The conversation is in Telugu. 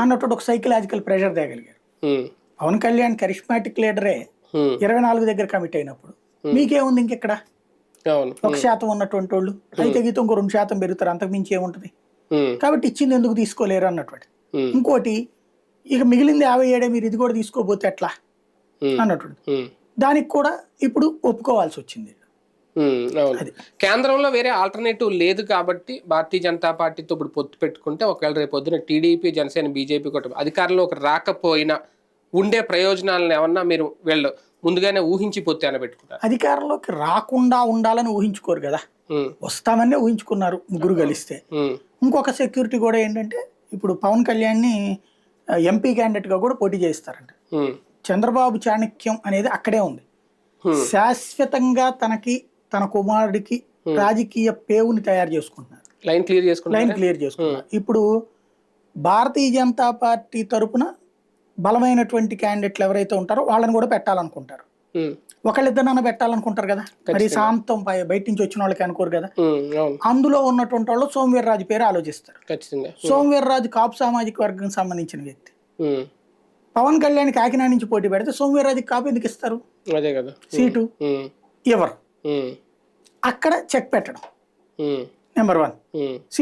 అన్నట్టు ఒక సైకలాజికల్ ప్రెషర్ తేగలిగారు. పవన్ కళ్యాణ్ కరిష్మాటిక్ లీడరే ఇరవై నాలుగు దగ్గర కమిట్ అయినప్పుడు. మీకేముంది ఇంకెక్కడ ఒక శాతం ఉన్నటువంటి వాళ్ళు. అయితే గీత ఇంకో రెండు శాతం పెరుగుతారు. అంతకు మించి ఏముంటది? కాబట్టి ఇచ్చింది ఎందుకు తీసుకోలేరు అన్నటువంటి. ఇంకోటి ఇక మిగిలింది యాభై ఏడే మీరు ఇది కూడా తీసుకోపోతే ఎట్లా? ఉమ్, దానికి కూడా ఇప్పుడు ఒప్పుకోవాల్సి వచ్చింది. అవును. కేంద్రంలో వేరే ఆల్టర్నేటివ్ లేదు కాబట్టి భారతీయ జనతా పార్టీతో ఇప్పుడు పొత్తు పెట్టుకుంటే ఒకవేళ రేపు పొద్దున టీడీపీ జనసేన బీజేపీ కూడా అధికారంలోకి రాకపోయినా ఉండే ప్రయోజనాలను ఏమన్నా మీరు వీళ్ళు ముందుగానే ఊహించి పొత్తు అని పెట్టుకుంటారు అధికారంలోకి రాకుండా ఉండాలని ఊహించుకోరు కదా. వస్తామనే ఊహించుకున్నారు ముగ్గురు కలిస్తే. ఇంకొక సెక్యూరిటీ కూడా ఏంటంటే ఇప్పుడు పవన్ కళ్యాణ్ని ఎంపీ క్యాండిడేట్గా కూడా పోటీ చేస్తారంట చంద్రబాబు చాణక్యం అనేది అక్కడే ఉంది. శాశ్వతంగా తనకి తన కుమారుడికి రాజకీయ పేవుని తయారు చేసుకుంటున్నారు. లైన్ క్లియర్ లైన్ క్లియర్ చేసుకున్నారు ఇప్పుడు భారతీయ జనతా పార్టీ తరపున బలమైనటువంటి క్యాండిడేట్లు ఎవరైతే ఉంటారో వాళ్ళని కూడా పెట్టాలనుకుంటారు. ఒకళ్ళిద్దరన్నా పెట్టాలనుకుంటారు కదా? మరి శాంతం పై- బయట నుంచి వచ్చిన వాళ్ళకి అనుకోరు కదా? అందులో ఉన్నటువంటి వాళ్ళు సోమవీర్రాజు పేరు ఆలోచిస్తారు. సోమవీర్రాజు కాపు సామాజిక వర్గం సంబంధించిన వ్యక్తి. పవన్ కళ్యాణ్ కాకినాడ నుంచి పోటీ పెడితే సోమవీర్రాజుకి కాపు ఎందుకు ఇస్తారు? సీటు. ఎవరు? అక్కడ చెక్ పెట్టడం. Number one.